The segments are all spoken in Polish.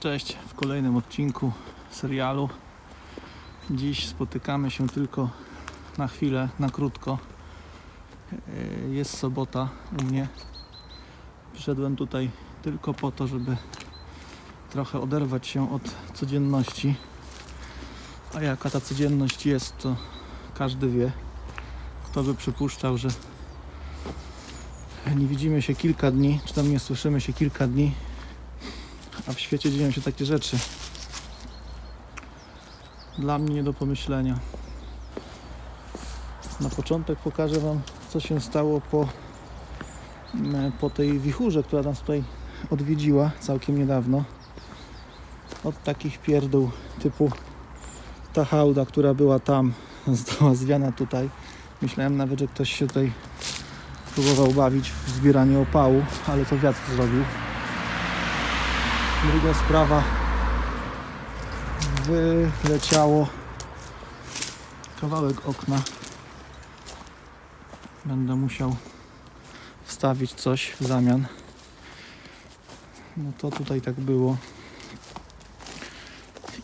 Cześć w kolejnym odcinku serialu. Dziś spotykamy się tylko na chwilę, na krótko. E, Jest sobota u mnie. Przyszedłem tutaj tylko po to, żeby trochę oderwać się od codzienności. A jaka ta codzienność jest, to każdy wie. Kto by przypuszczał, że nie widzimy się kilka dni, czy tam nie słyszymy się kilka dni, a w świecie dzieją się takie rzeczy. Dla mnie nie do pomyślenia. Na początek pokażę Wam, co się stało po, m, po tej wichurze, która nas tutaj odwiedziła całkiem niedawno. Od takich pierdół typu ta hałda, która była tam, została zwiana tutaj. Myślałem nawet, że ktoś się tutaj próbował bawić w zbieranie opału, ale to wiatr zrobił. Druga sprawa. Wyleciało kawałek okna. Będę musiał wstawić coś w zamian. No to tutaj tak było.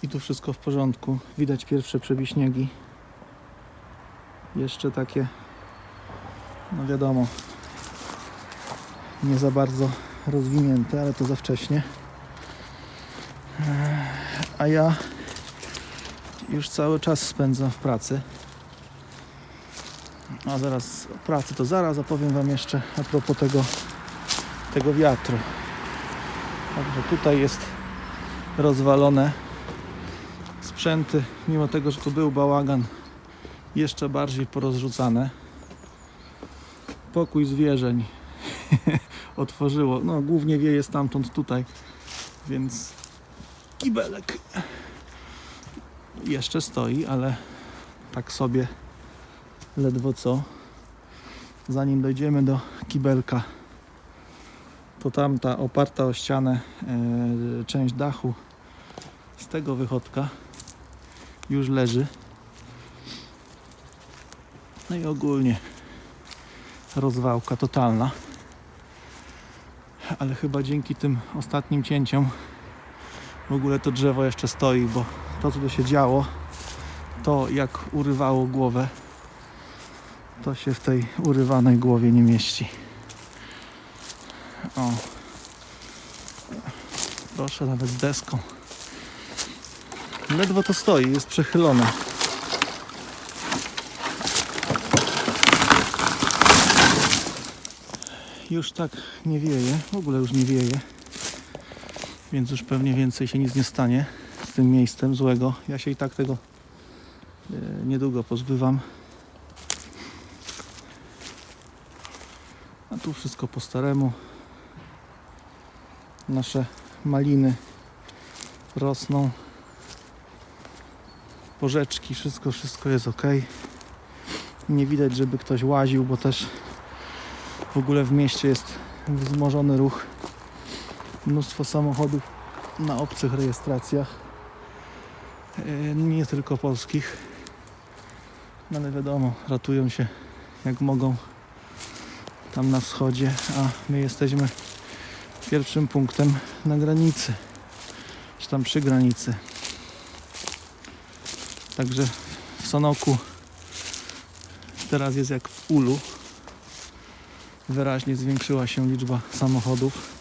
I tu wszystko w porządku. Widać pierwsze przebiśniegi. Jeszcze takie, no wiadomo, nie za bardzo rozwinięte, ale to za wcześnie. A ja już cały czas spędzam w pracy. A zaraz o pracy to zaraz opowiem Wam jeszcze a propos tego, tego wiatru. Także tutaj jest rozwalone sprzęty, mimo tego, że tu był bałagan, jeszcze bardziej porozrzucane. Pokój zwierzeń otworzyło. No, głównie wieje stamtąd tutaj, więc kibelek jeszcze stoi, ale tak sobie ledwo co. Zanim dojdziemy do kibelka, to tamta oparta o ścianę e, część dachu z tego wychodka już leży. No i ogólnie rozwałka totalna. Ale chyba dzięki tym ostatnim cięciom w ogóle to drzewo jeszcze stoi, bo to co tu się działo, to jak urywało głowę, to się w tej urywanej głowie nie mieści. O. Proszę, nawet z deską. Ledwo to stoi, jest przechylone. Już tak nie wieje, w ogóle już nie wieje więc już pewnie więcej się nic nie stanie z tym miejscem złego. Ja się i tak tego e, niedługo pozbywam. A tu wszystko po staremu. Nasze maliny rosną. Porzeczki, wszystko, wszystko jest ok. Nie widać, żeby ktoś łaził, bo też w ogóle w mieście jest wzmożony ruch mnóstwo samochodów na obcych rejestracjach. E, Nie tylko polskich. No ale wiadomo, ratują się jak mogą tam na wschodzie, a my jesteśmy pierwszym punktem na granicy, czy tam przy granicy. Także w Sanoku teraz jest jak w Ulu. Wyraźnie zwiększyła się liczba samochodów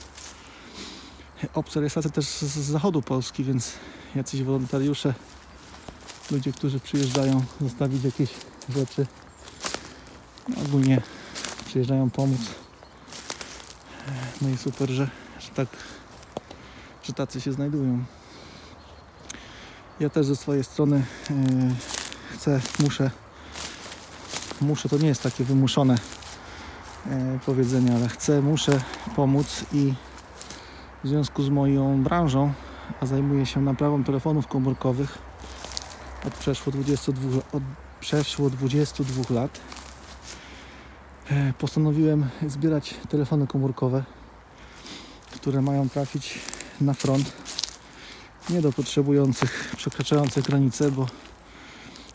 obce też z z zachodu Polski, więc jacyś wolontariusze, ludzie, którzy przyjeżdżają zostawić jakieś rzeczy, no, ogólnie przyjeżdżają pomóc. No i super, że, że tak, że tacy się znajdują. Ja też ze swojej strony yy, chcę, muszę, muszę, to nie jest takie wymuszone yy, powiedzenie, ale chcę, muszę pomóc i w związku z moją branżą, a zajmuję się naprawą telefonów komórkowych od przeszło 22, od przeszło 22 lat, e, postanowiłem zbierać telefony komórkowe, które mają trafić na front. Nie do potrzebujących, przekraczających granice, bo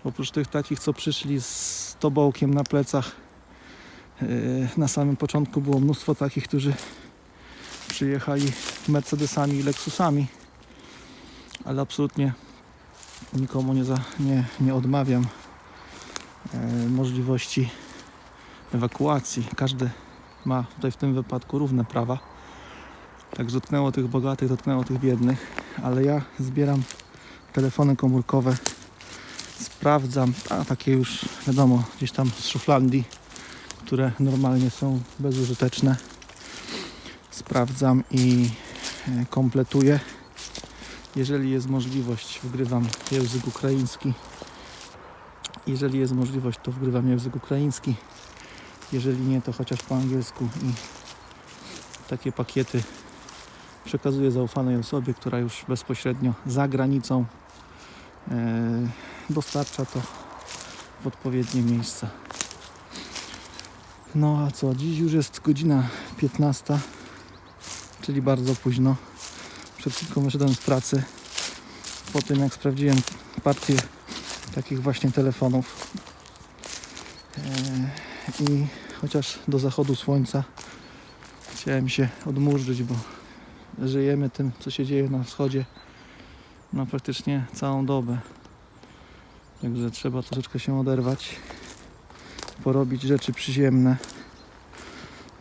oprócz tych takich, co przyszli z tobołkiem na plecach, e, na samym początku było mnóstwo takich, którzy przyjechali Mercedesami i Lexusami ale absolutnie nikomu nie, za, nie, nie odmawiam e, możliwości ewakuacji. Każdy ma tutaj w tym wypadku równe prawa. Tak dotknęło tych bogatych, dotknęło tych biednych, ale ja zbieram telefony komórkowe, sprawdzam, a takie już wiadomo, gdzieś tam z szuflandii, które normalnie są bezużyteczne. Sprawdzam i e, kompletuję. Jeżeli jest możliwość, wgrywam język ukraiński. Jeżeli jest możliwość, to wgrywam język ukraiński. Jeżeli nie, to chociaż po angielsku i takie pakiety przekazuję zaufanej osobie, która już bezpośrednio za granicą e, dostarcza to w odpowiednie miejsca. No a co, dziś już jest godzina 15, czyli bardzo późno. Przed chwilką wyszedłem z pracy. Po tym jak sprawdziłem partię takich właśnie telefonów. E, I chociaż do zachodu słońca chciałem się odmurzyć, bo żyjemy tym, co się dzieje na wschodzie no praktycznie całą dobę. Także trzeba troszeczkę się oderwać, porobić rzeczy przyziemne,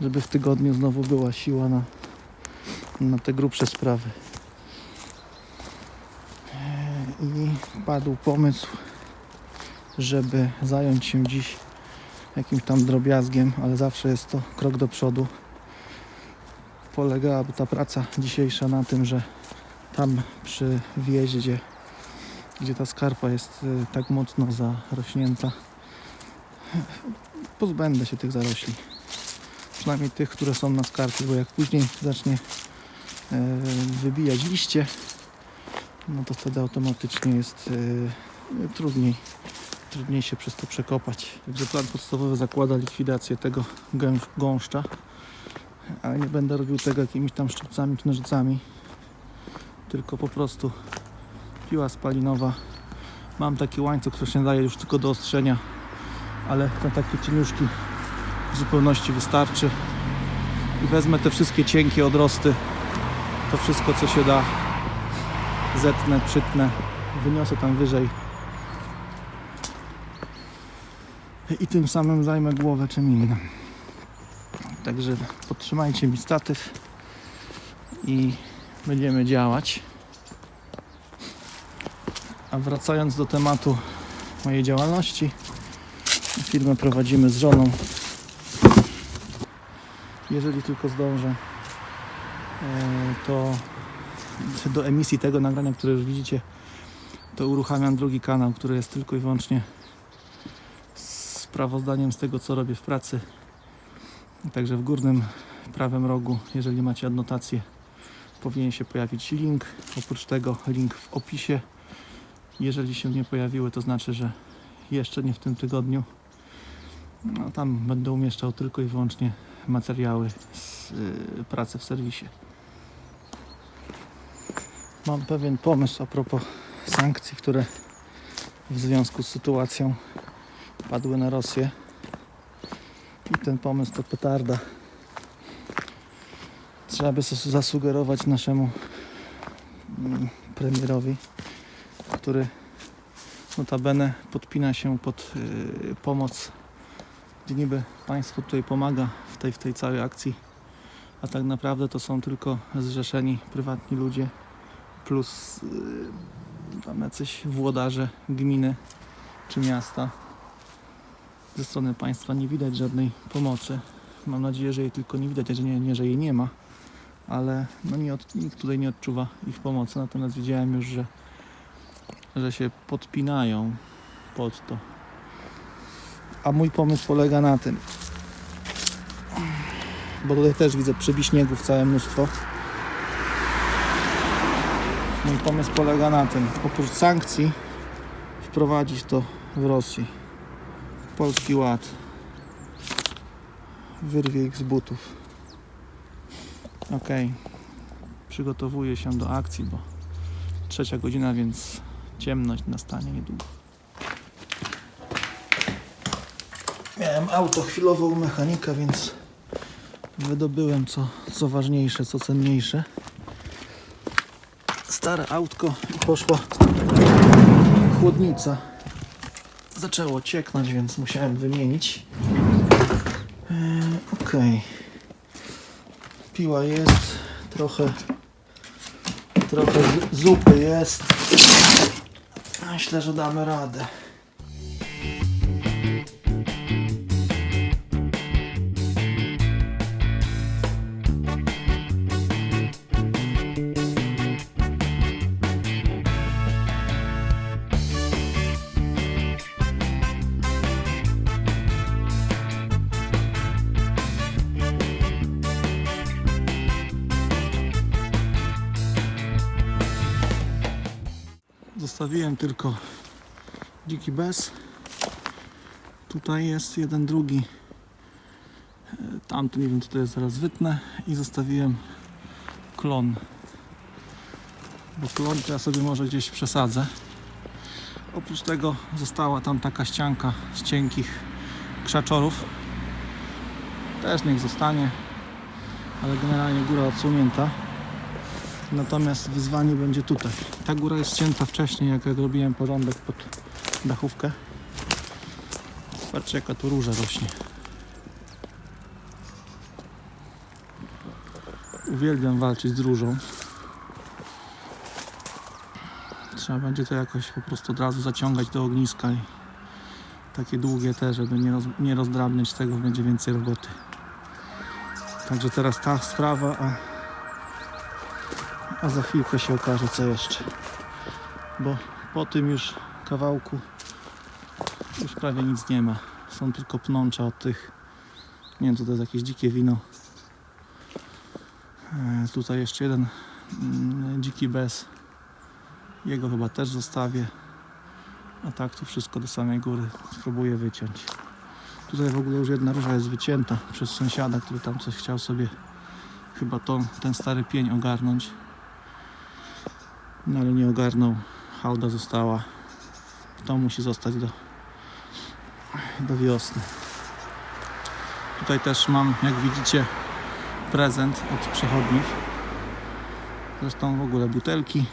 żeby w tygodniu znowu była siła na, na te grubsze sprawy. I padł pomysł, żeby zająć się dziś jakimś tam drobiazgiem, ale zawsze jest to krok do przodu. Polegałaby ta praca dzisiejsza na tym, że tam przy wjeździe, gdzie ta skarpa jest y, tak mocno zarośnięta, pozbędę się tych zarośli. Przynajmniej tych, które są na skarpie, bo jak później zacznie e, wybijać liście, no to wtedy automatycznie jest e, trudniej, trudniej się przez to przekopać. Także plan podstawowy zakłada likwidację tego gąszcza, ale nie będę robił tego jakimiś tam szczypcami czy nożycami, tylko po prostu piła spalinowa. Mam taki łańcuch, który się daje już tylko do ostrzenia, ale na takie cieniuszki w zupełności wystarczy. I wezmę te wszystkie cienkie odrosty, to wszystko co się da, zetnę, przytnę, wyniosę tam wyżej i tym samym zajmę głowę czym innym. Także podtrzymajcie mi statyw i będziemy działać. A wracając do tematu mojej działalności, firmę prowadzimy z żoną. Jeżeli tylko zdążę, to do emisji tego nagrania, które już widzicie, to uruchamiam drugi kanał, który jest tylko i wyłącznie sprawozdaniem z tego, co robię w pracy. Także w górnym prawym rogu, jeżeli macie adnotację, powinien się pojawić link. Oprócz tego link w opisie. Jeżeli się nie pojawiły, to znaczy, że jeszcze nie w tym tygodniu. No, tam będę umieszczał tylko i wyłącznie materiały z y, pracy w serwisie. Mam pewien pomysł a propos sankcji, które w związku z sytuacją padły na Rosję. I ten pomysł to petarda. Trzeba by zas- zasugerować naszemu mm, premierowi, który notabene podpina się pod y, pomoc, gdzie niby państwo tutaj pomaga w tej, w tej całej akcji, a tak naprawdę to są tylko zrzeszeni prywatni ludzie plus y, tam jacyś włodarze gminy czy miasta. Ze strony państwa nie widać żadnej pomocy. Mam nadzieję, że jej tylko nie widać, a że nie, nie że jej nie ma, ale no nie od, nikt tutaj nie odczuwa ich pomocy. Natomiast widziałem już, że, że się podpinają pod to. A mój pomysł polega na tym, bo tutaj też widzę przebiśniegów całe mnóstwo. Mój pomysł polega na tym, oprócz sankcji wprowadzić to w Rosji. Polski Ład. Wyrwie ich z butów. Ok. Przygotowuję się do akcji, bo trzecia godzina, więc ciemność nastanie niedługo. Miałem auto chwilowo u mechanika, więc wydobyłem co, co ważniejsze, co cenniejsze. Stare autko i poszła chłodnica. Zaczęło cieknąć, więc musiałem wymienić. Yy, Okej. Piła jest, trochę trochę zupy jest. Myślę, że damy radę. Zostawiłem tylko dziki bez. Tutaj jest jeden, drugi. E, Tamten nie wiem co to jest, zaraz wytnę. I zostawiłem klon. Bo klon to ja sobie może gdzieś przesadzę. Oprócz tego została tam taka ścianka z cienkich krzaczorów. Też niech zostanie. Ale generalnie góra odsunięta. Natomiast wyzwanie będzie tutaj. Ta góra jest ścięta wcześniej, jak robiłem porządek pod dachówkę. Patrzcie jaka tu róża rośnie. Uwielbiam walczyć z różą. Trzeba będzie to jakoś po prostu od razu zaciągać do ogniska i takie długie te, żeby nie, roz, nie rozdrabniać tego, będzie więcej roboty. Także teraz ta sprawa, a a za chwilkę się okaże co jeszcze. Bo po tym już kawałku już prawie nic nie ma. Są tylko pnącza od tych. Nie wiem co to jest jakieś dzikie wino. E, tutaj jeszcze jeden mm, dziki bez. Jego chyba też zostawię. A tak tu wszystko do samej góry spróbuję wyciąć. Tutaj w ogóle już jedna róża jest wycięta przez sąsiada, który tam coś chciał sobie chyba to, ten stary pień ogarnąć. No ale nie ogarnął. Hałda została. To musi zostać do, do wiosny. Tutaj też mam, jak widzicie, prezent od przechodniów. Zresztą w ogóle butelki.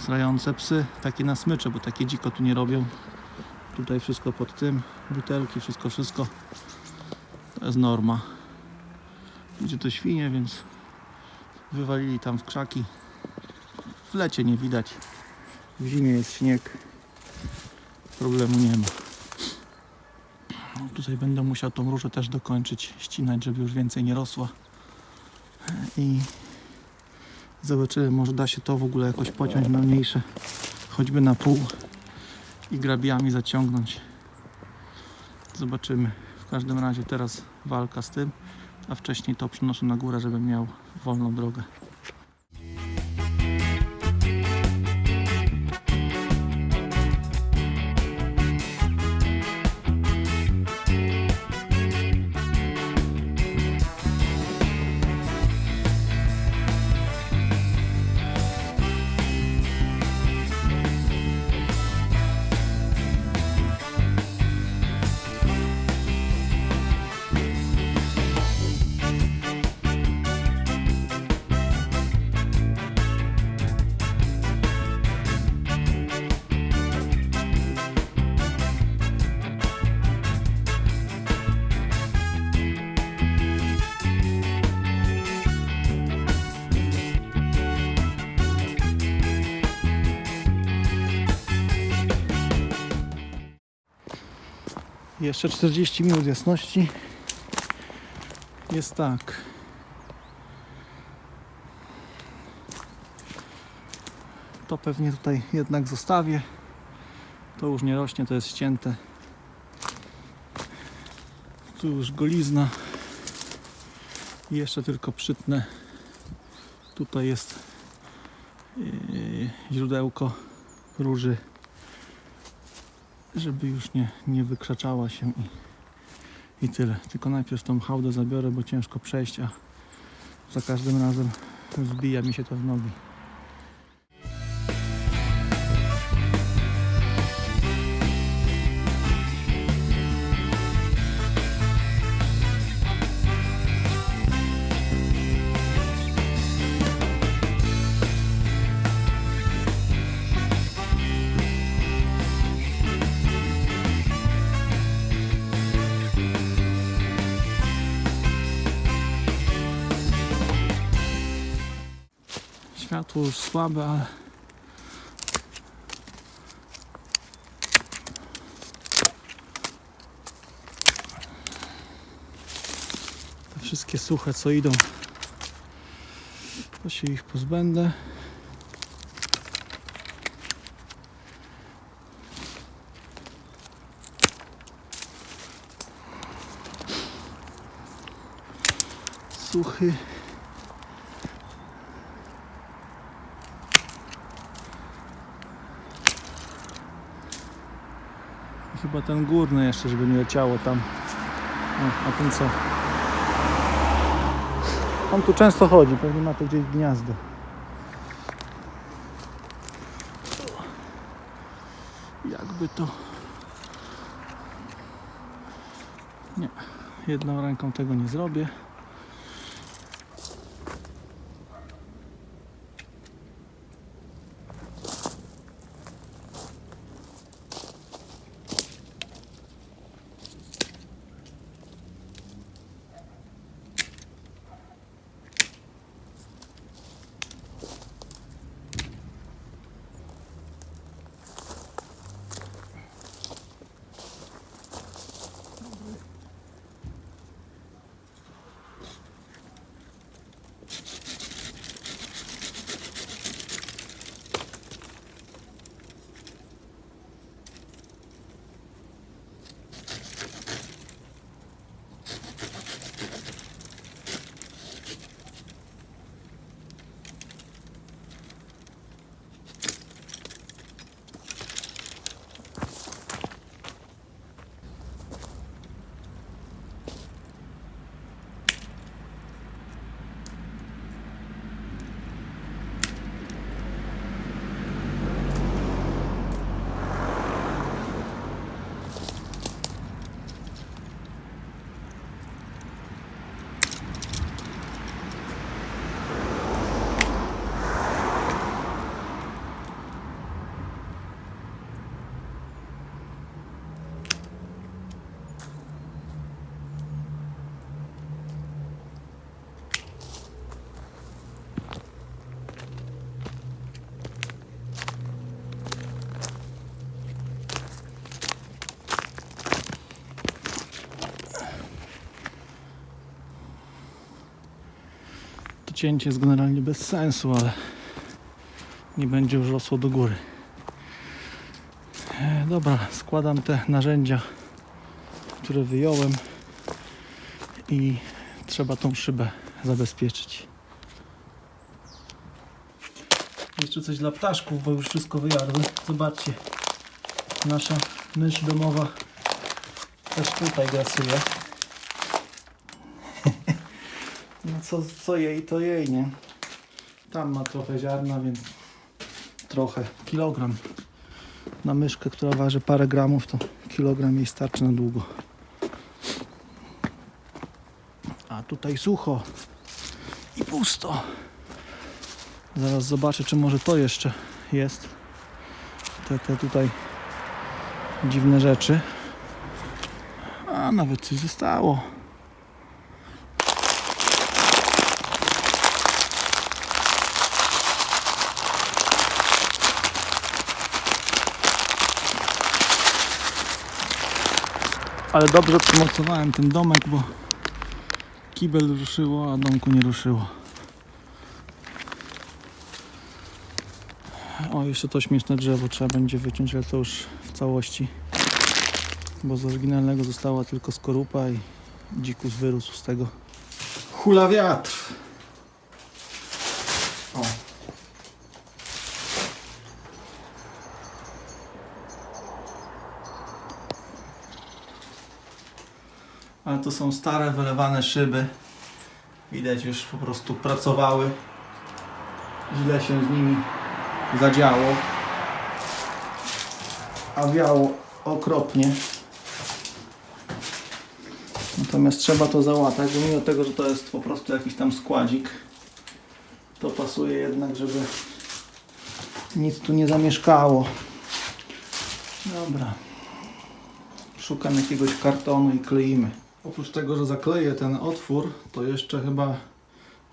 Srające psy, takie na smycze, bo takie dziko tu nie robią. Tutaj wszystko pod tym, butelki, wszystko, wszystko. To jest norma. Idzie to świnie, więc wywalili tam w krzaki. W lecie nie widać. W zimie jest śnieg. Problemu nie ma. No, Tutaj będę musiał tą różę też dokończyć, ścinać, żeby już więcej nie rosła. I zobaczymy, może da się to w ogóle jakoś pociąć na mniejsze, choćby na pół i grabiami zaciągnąć. Zobaczymy. W każdym razie teraz walka z tym, a wcześniej to przenoszę na górę, żebym miał wolną drogę. Jeszcze 40 minut jasności. Jest tak. To pewnie tutaj jednak zostawię. To już nie rośnie, to jest ścięte. Tu już golizna. I jeszcze tylko przytnę. Tutaj jest yy, źródełko róży żeby już nie, nie wykrzaczała się i, i tyle. Tylko najpierw tą hałdę zabiorę, bo ciężko przejść, a za każdym razem wbija mi się to w nogi. Światło już słabe, ale te wszystkie suche co idą to się ich pozbędę. Suchy. Ten górny jeszcze, żeby nie leciało tam. O, a ten co? On tu często chodzi, pewnie ma tu gdzieś gniazdo. Jakby to. Nie, jedną ręką tego nie zrobię. Cięcie jest generalnie bez sensu, ale nie będzie już rosło do góry. E, Dobra, składam te narzędzia, które wyjąłem i trzeba tą szybę zabezpieczyć. Jeszcze coś dla ptaszków, bo już wszystko wyjadły. Zobaczcie, nasza mysz domowa też tutaj grasuje. No co, co jej, to jej, nie? Tam ma trochę ziarna, więc trochę, kilogram. Na myszkę, która waży parę gramów, to kilogram jej starczy na długo. A tutaj sucho i pusto. Zaraz zobaczę, czy może to jeszcze jest. Te, te tutaj dziwne rzeczy. A nawet coś zostało. Ale dobrze przymocowałem ten domek, bo kibel ruszyło, a domku nie ruszyło. O, jeszcze to śmieszne drzewo trzeba będzie wyciąć, ale to już w całości. Bo z oryginalnego została tylko skorupa i dzikus wyrósł z tego. Hula wiatr. Ale to są stare, wylewane szyby. Widać już po prostu pracowały. Źle się z nimi zadziało. A wiało okropnie. Natomiast trzeba to załatać, mimo tego, że to jest po prostu jakiś tam składzik, to pasuje jednak, żeby nic tu nie zamieszkało. Dobra. Szukam jakiegoś kartonu i kleimy. Oprócz tego, że zakleję ten otwór, to jeszcze chyba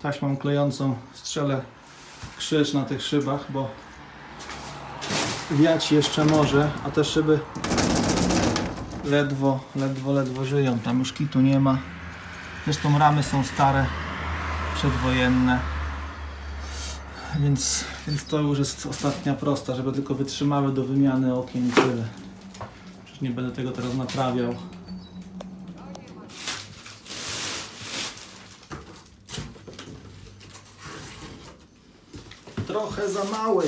taśmą klejącą strzelę krzyż na tych szybach, bo wiać jeszcze może, a te szyby ledwo, ledwo, ledwo żyją. Tam już kitu nie ma. Zresztą ramy są stare, przedwojenne. Więc, więc to już jest ostatnia prosta, żeby tylko wytrzymały do wymiany okien i tyle. Przecież nie będę tego teraz naprawiał. Trochę za mały.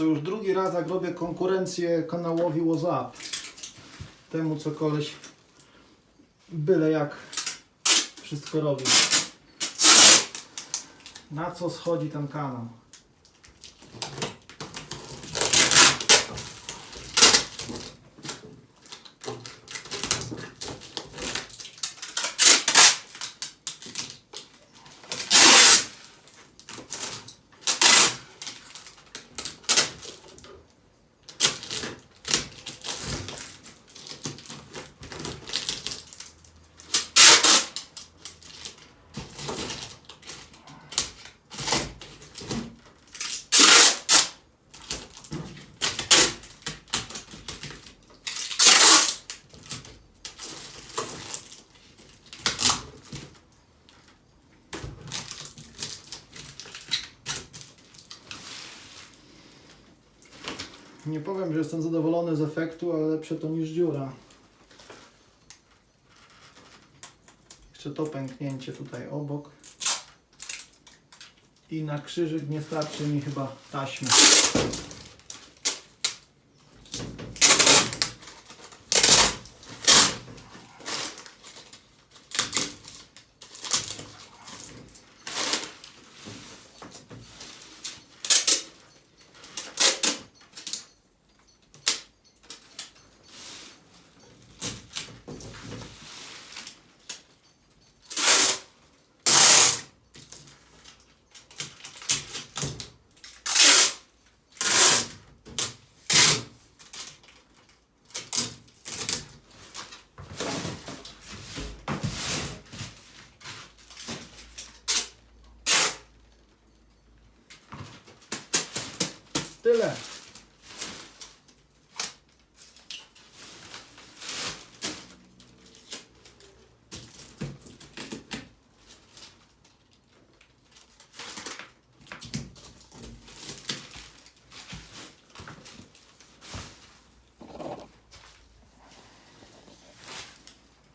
To już drugi raz jak robię konkurencję kanałowi WhatsApp. Temu co koleś byle jak wszystko robi. Na co schodzi ten kanał? Nie powiem, że jestem zadowolony z efektu, ale lepsze to niż dziura. Jeszcze to pęknięcie tutaj obok. I na krzyżyk nie starczy mi chyba taśmy. Tyle.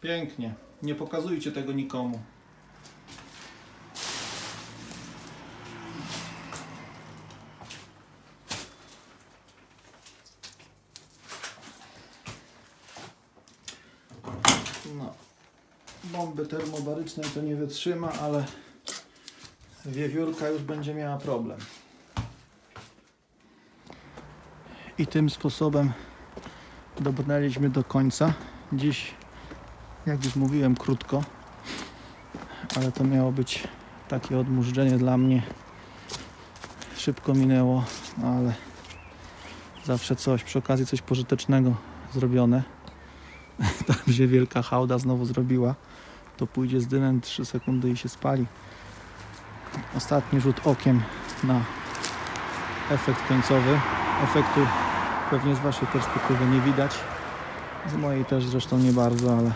Pięknie. Nie pokazujcie tego nikomu. No. Bomby termobarycznej to nie wytrzyma, ale wiewiórka już będzie miała problem. I tym sposobem dobrnęliśmy do końca. Dziś, jak już mówiłem, krótko, ale to miało być takie odmurzczenie dla mnie. Szybko minęło, ale zawsze coś, przy okazji coś pożytecznego zrobione. Tam się wielka hałda znowu zrobiła. To pójdzie z dymem 3 sekundy i się spali. Ostatni rzut okiem na efekt końcowy. Efektu pewnie z Waszej perspektywy nie widać. Z mojej też zresztą nie bardzo, ale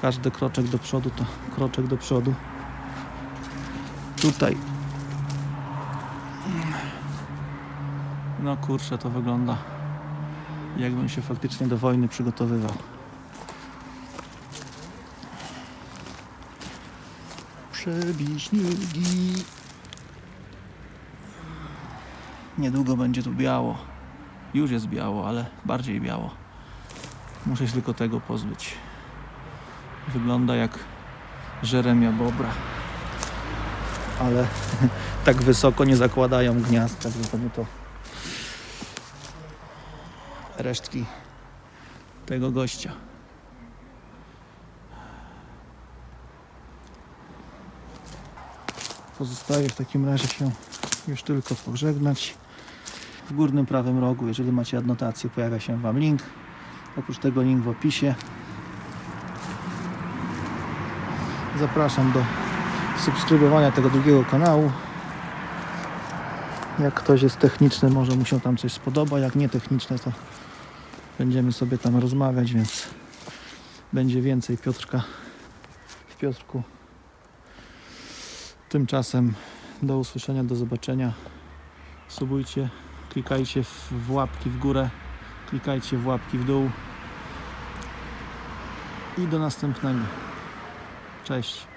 każdy kroczek do przodu to kroczek do przodu. Tutaj. No kurczę, to wygląda jakbym się faktycznie do wojny przygotowywał. Przebij śnigi. Niedługo będzie tu biało. Już jest biało, ale bardziej biało. Muszę się tylko tego pozbyć. Wygląda jak Żeremia Bobra. Ale tak wysoko nie zakładają gniazd, także to nie to. Resztki tego gościa. Pozostaje w takim razie się już tylko pożegnać. W górnym prawym rogu, jeżeli macie adnotację, pojawia się Wam link. Oprócz tego link w opisie. Zapraszam do subskrybowania tego drugiego kanału. Jak ktoś jest techniczny, może mu się tam coś spodoba. Jak nie techniczne, to będziemy sobie tam rozmawiać, więc będzie więcej Piotrka w Piotrku. Tymczasem do usłyszenia, do zobaczenia. Subujcie, klikajcie w, łapki w górę, klikajcie w łapki w dół. I do następnego. Cześć.